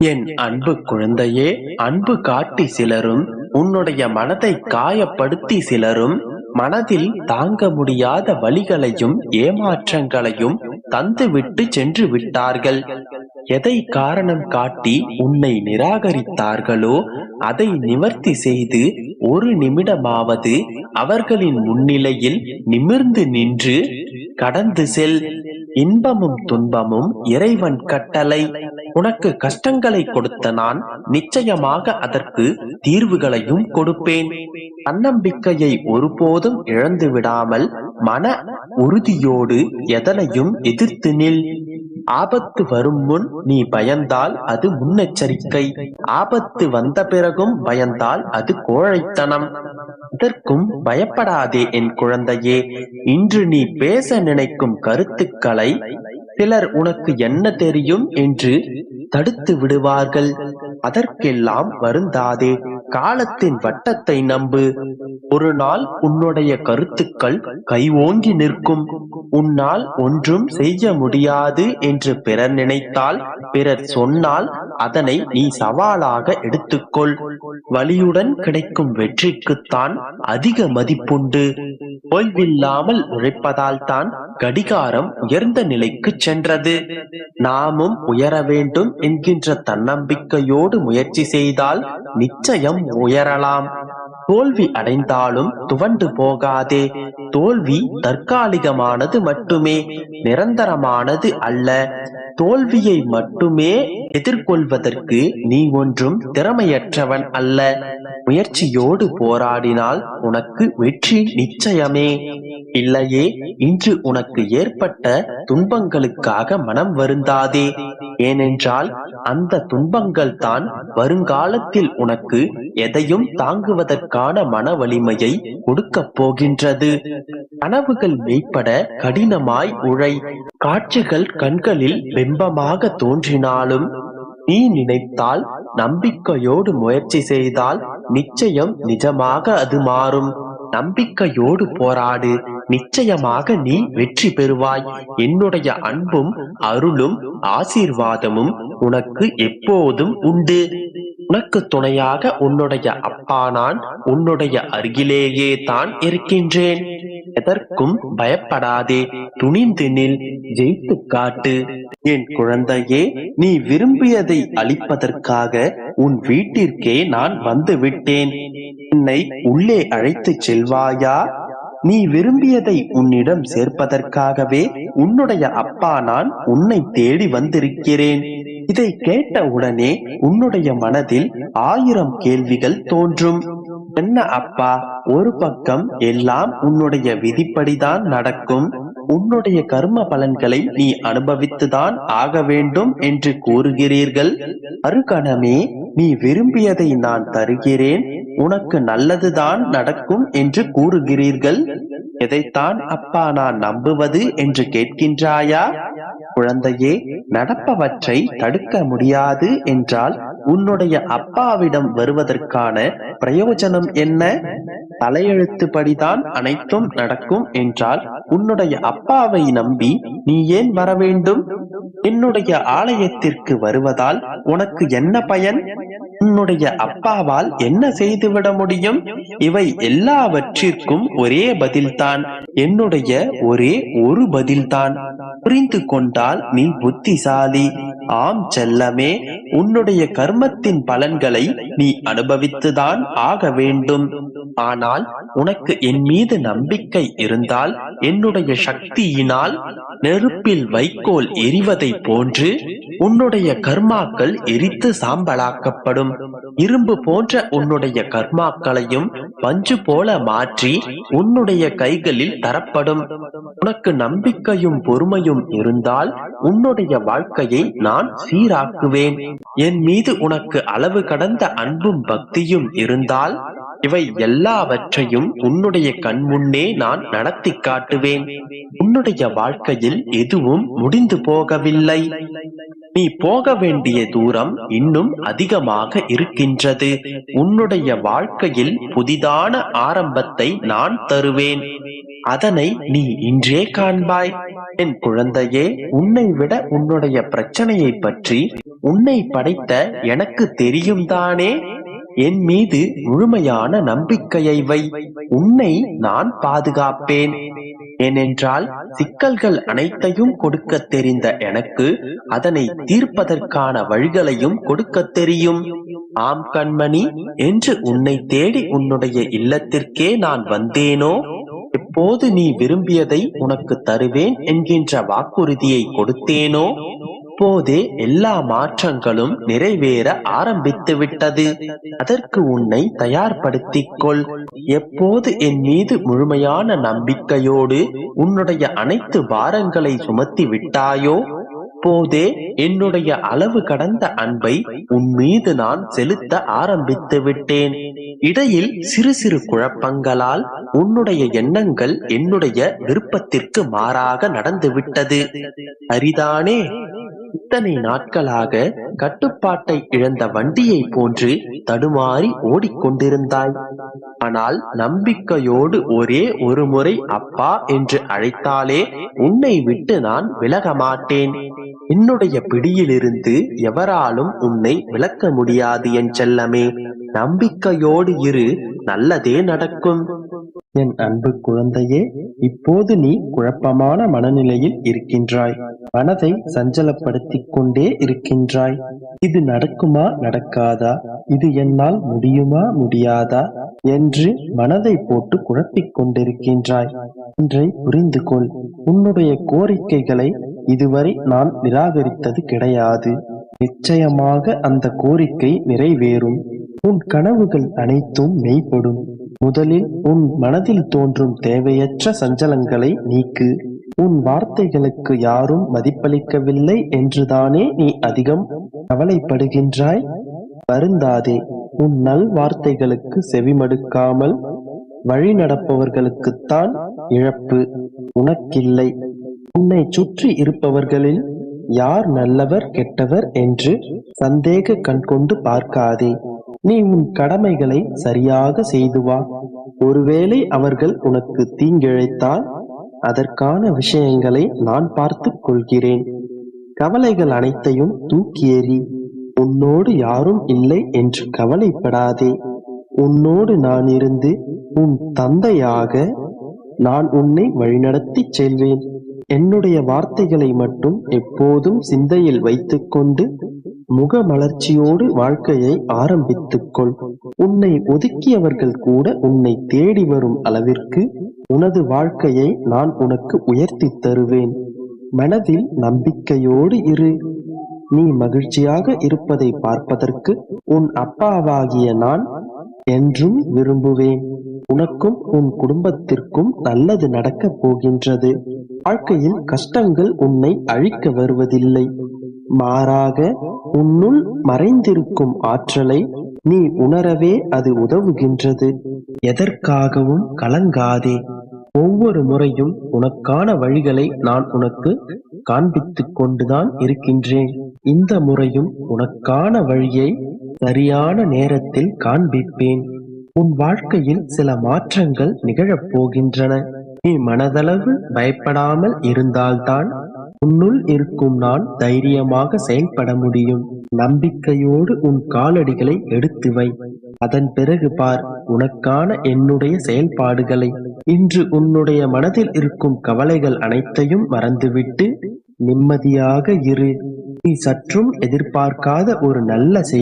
என் அன்பு குழந்தையே அன்பு காட்டி சிலரும் உன்னுடைய மனதை காயப்படுத்தி சிலரும் மனதில் தாங்க முடியாத வழிகளையும் ஏமாற்றங்களையும் தந்துவிட்டு சென்று விட்டார்கள். எதை காரணம் காட்டி உன்னை நிராகரித்தார்களோ அதை நிவர்த்தி செய்து ஒரு நிமிடமாவது அவர்களின் முன்னிலையில் நிமிர்ந்து நின்று கடந்து செல். இன்பமும் துன்பமும் இறைவன் கட்டளை. உனக்கு கஷ்டங்களை கொடுத்த நான் நிச்சயமாக அதற்கு தீர்வுகளையும் கொடுப்பேன். தன்னம்பிக்கையை ஒருபோதும் இழந்து விடாமல் மன உறுதியோடு எதனையும் எதிர்த்து நில். ஆபத்து வரும் முன் நீ பயந்தால் அது முன்னெச்சரிக்கை. ஆபத்து வந்த பிறகும் பயந்தால் அது கோழைத்தனம். எதற்கும் பயப்படாதே என் குழந்தையே. இன்று நீ பேச நினைக்கும் கருத்துக்களை சிலர் உனக்கு என்ன தெரியும் என்று தடுத்து விடுவார்கள். அதற்கெல்லாம் வருந்தாதே. காலத்தின் வட்டத்தை நம்பு. ஒரு நாள் உன்னுடைய கருத்துக்கள் கைவோங்கி நிற்கும். உன்னால் ஒன்றும் செய்ய முடியாது என்று பிறர் நினைத்தால் பிறர் சொன்னால் அதனை நீ சவாலாக எடுத்துக்கொள். வலியுடன் கிடைக்கும் வெற்றிக்குத்தான் அதிக மதிப்புண்டு. ஓய்வில்லாமல் உழைப்பதால் தான் கடிகாரம் உயர்ந்த நிலைக்கு சென்றது. நாமும் உயர வேண்டும் என்கின்ற தன்னம்பிக்கையோடு முயற்சி செய்தால் நிச்சயம் உயரலாம். தோல்வி அடைந்தாலும் துவண்டு போகாதே. தோல்வி தற்காலிகமானது மட்டுமே நிரந்தரமானது அல்ல. தோல்வியை மட்டுமே எதிர்கொள்வதற்கு நீ ஒன்றும் திறமையற்றவன் அல்ல. முயற்சியோடு போராடினால் உனக்கு வெற்றி நிச்சயமே. இல்லையே இன்று உனக்கு ஏற்பட்ட துன்பங்களுக்காக மனம் வருந்தாதே. ஏனென்றால் அந்த துன்பங்கள் தான் வருங்காலத்தில் உனக்கு எதையும் தாங்குவதற்கான மன வலிமையை கொடுக்கப் போகின்றது. கனவுகள் மெய்ப்பட கடினமாய் உழை. காட்சிகள் கண்களில் பிம்பமாக தோன்றினாலும் நீ நினைத்தால் நம்பிக்கையோடு முயற்சி செய்தால் நிச்சயம் நிஜமாக அது மாறும். நம்பிக்கையோடு போராடு. நிச்சயமாக நீ வெற்றி பெறுவாய். என்னுடைய அன்பும் அருளும் ஆசீர்வாதமும் உனக்கு எப்போதும் உண்டு. உனக்கு துணையாக உன்னுடைய அப்பா நான் உன்னுடைய அருகிலேயே தான் இருக்கின்றேன். எதற்கும் பயப்படாதே. துணிந்து நில் ஜெயித்து காட்டு. என் குழந்தையே நீ விரும்பியதை அளிப்பதற்காக உன் வீட்டிற்கே நான் வந்து விட்டேன். என்னை உள்ளே அழைத்து செல்வாயா? நீ விரும்பியதை உன்னிடம் சேர்ப்பதற்காகவே உன்னுடைய அப்பா நான் உன்னை தேடி வந்திருக்கிறேன். இதை கேட்ட உடனே உன்னுடைய மனதில் ஆயிரம் கேள்விகள் தோன்றும். என்ன அப்பா ஒரு பக்கம் எல்லாம் உன்னுடைய விதிப்படிதான் நடக்கும் உன்னுடைய கர்ம பலன்களை நீ அனுபவித்துதான் ஆக வேண்டும் என்று கூறுகிறீர்கள். அருகணமே நீ விரும்பியதை நான் தருகிறேன் உனக்கு நல்லதுதான் நடக்கும் என்று கூறுகிறீர்கள். எதைத்தான் அப்பா நான் நம்புவது என்று கேட்கின்றாயா? குழந்தையே நடப்பவற்றை தடுக்க முடியாது என்றால் உன்னுடைய அப்பாவிடம் வருவதற்கான பிரயோஜனம் என்ன? தலையெழுத்துப்படிதான் அனைத்தும் நடக்கும் என்றால் உன்னுடைய அப்பாவை நம்பி நீ ஏன் வர வேண்டும்? என்னுடைய ஆலயத்திற்கு வருவதால் உனக்கு என்ன பயன்? உன்னுடைய அப்பாவால் என்ன செய்துவிட முடியும்? இவை எல்லாவற்றிற்கும் ஒரே பதில்தான். என்னுடைய ஒரே ஒரு பதில்தான். புரிந்து கொண்டால் நீ புத்திசாலி. ஆம் செல்லமே உன்னுடைய கர்மத்தின் பலன்களை நீ அனுபவித்துதான் ஆக வேண்டும். ஆனால் உனக்கு என் மீது நம்பிக்கை இருந்தால் என்னுடைய சக்தியினால் நெருப்பில் வைக்கோல் எரிவதை போன்று உன்னுடைய கர்மாக்கள் எரித்து சாம்பலாக்கப்படும். இரும்பு போன்ற உன்னுடைய கர்மாக்களையும் பஞ்சு போல மாற்றி உன்னுடைய கைகளில் தரப்படும். உனக்கு நம்பிக்கையும் பொறுமையும் இருந்தால் உன்னுடைய வாழ்க்கையை நான் சீராக்குவேன். என் மீது உனக்கு அளவு கடந்த அன்பும் பக்தியும் இருந்தால் இவை எல்லாவற்றையும் உன்னுடைய கண் முன்னே நான் நடத்தி காட்டுவேன். உன்னுடைய வாழ்க்கையில் எதுவும் முடிந்து போகவில்லை. நீ போக வேண்டிய தூரம் இன்னும் அதிகமாக இருக்கின்றது. உன்னுடைய வாழ்க்கையில் புதிதான ஆரம்பத்தை நான் தருவேன். அதனை நீ இன்றே காண்பாய். என் குழந்தையே உன்னை விட உன்னுடைய பிரச்சனையை பற்றி உன்னை படைத்த எனக்கு தெரியும் தானே? என் மீது முழுமையான நம்பிக்கையை வை. உன்னை நான் பாதுகாப்பேன். ஏனென்றால் சிக்கல்கள் அனைத்தையும் கொடுக்க தெரிந்த எனக்கு அதனை தீர்ப்பதற்கான வழிகளையும் கொடுக்க தெரியும். ஆம் கண்மணி என்று உன்னை தேடி உன்னுடைய இல்லத்திற்கே நான் வந்தேனோ? எப்போது நீ விரும்பியதை உனக்கு தருவேன் என்கின்ற வாக்குறுதியை கொடுத்தேனோ? இப்போதே எல்லா மாற்றங்களும் நிறைவேற ஆரம்பித்து விட்டது. அதற்கு உன்னை தயார்படுத்திக் கொள் எப்போது என் மீது முழுமையான நம்பிக்கையோடு உன்னுடைய அனைத்து பாரங்களை சுமத்தி விட்டாயோ அப்போதே என்னுடைய அளவு கடந்த அன்பை உன் மீது நான் செலுத்த ஆரம்பித்து விட்டேன். இடையில் சிறு சிறு குழப்பங்களால் உன்னுடைய எண்ணங்கள் என்னுடைய விருப்பத்திற்கு மாறாக நடந்துவிட்டது. அரிதானே இத்தனை நாட்களாக கட்டுப்பாட்டை இழந்த வண்டியை போன்று தடுமாறி ஓடிக்கொண்டிருந்தாய். ஆனால் நம்பிக்கையோடு ஒரே ஒரு முறை அப்பா என்று அழைத்தாலே உன்னை விட்டு நான் விலக மாட்டேன். என்னுடைய பிடியிலிருந்து எவராலும் உன்னை விளக்க முடியாது என் செல்லமே. நம்பிக்கையோடு இரு நல்லதே நடக்கும். என் அன்பு குழந்தையே இப்போது நீ குழப்பமான மனநிலையில் இருக்கின்றாய். மனதை சஞ்சலப்படுத்திக் கொண்டே இருக்கின்றாய். இது நடக்குமா நடக்காதா? இது என்னால் முடியுமா முடியாதா? என்று மனதை போட்டு குழப்பிக் கொண்டிருக்கின்றாய். ஒன்றை புரிந்து கொள். உன்னுடைய கோரிக்கைகளை இதுவரை நான் நிராகரித்தது கிடையாது. நிச்சயமாக அந்த கோரிக்கை நிறைவேறும். உன் கனவுகள் அனைத்தும் மெய்ப்படும். முதலில் உன் மனதில் தோன்றும் தேவையற்ற சஞ்சலங்களை நீக்கு. உன் வார்த்தைகளுக்கு யாரும் மதிப்பளிக்கவில்லை என்றுதானே நீ அதிகம் கவலைப்படுகின்றாய்? வருந்தாதே உன் நல் வார்த்தைகளுக்கு செவிமடுக்காமல் வழி நடப்பவர்களுக்குத்தான் இழப்பு உனக்கில்லை. உன்னை சுற்றி இருப்பவர்களில் யார் நல்லவர் கெட்டவர் என்று சந்தேக கண் கொண்டு பார்க்காதே. நீ உன் கடமைகளை சரியாக செய்து வா. ஒருவேளை அவர்கள் உனக்கு தீங்கிழைத்தால் அதற்கான விஷயங்களை நான் பார்த்து கொள்கிறேன். கவலைகள் அனைத்தையும் தூக்கி எறி உன்னோடு யாரும் இல்லை என்று கவலைப்படாதே. உன்னோடு நான் இருந்து உன் தந்தையாக நான் உன்னை வழிநடத்திச் செல்வேன். என்னுடைய வார்த்தைகளை மட்டும் எப்போதும் சிந்தையில் வைத்துக்கொண்டு முக மலர்ச்சியோடு வாழ்க்கையை ஆரம்பித்துக்கொள். உன்னை ஒதுக்கியவர்கள் கூட உன்னை தேடி வரும் அளவிற்கு உனது வாழ்க்கையை நான் உனக்கு உயர்த்தி தருவேன். மனதில் நம்பிக்கையோடு இரு. நீ மகிழ்ச்சியாக இருப்பதை பார்ப்பதற்கு உன் அப்பாவாகிய நான் என்றும் விரும்புவேன். உனக்கும் உன் குடும்பத்திற்கும் நல்லது நடக்கப் போகின்றது. வாழ்க்கையில் கஷ்டங்கள் உன்னை அழிக்க வருவதில்லை. மாறாக உன்னுள் மறைந்திருக்கும் ஆற்றலை நீ உணரவே அது உதவுகின்றது. எதற்காகவும் கலங்காதே. ஒவ்வொரு முறையும் உனக்கான வழிகளை நான் உனக்கு காண்பித்துக் கொண்டுதான் இருக்கின்றேன். இந்த முறையும் உனக்கான வழியை சரியான நேரத்தில் காண்பிப்பேன். உன் வாழ்க்கையில் சில மாற்றங்கள் நிகழப் போகின்றன. நீ மனதளவு பயப்படாமல் இருந்தால்தான் உன்னுள் இருக்கும் நான் தைரியமாக செயல்பட முடியும். நம்பிக்கையோடு உன் காலடிகளை எடுத்து வை. அதன் பிறகு பார் உனக்கான என்னுடைய செயல்பாடுகளை. இன்று உன்னுடைய மனதில் இருக்கும் கவலைகள் அனைத்தையும் மறந்துவிட்டு நிம்மதியாக இரு. நீ சற்றும் எதிர்பார்க்காத ஒரு நல்ல செய்தி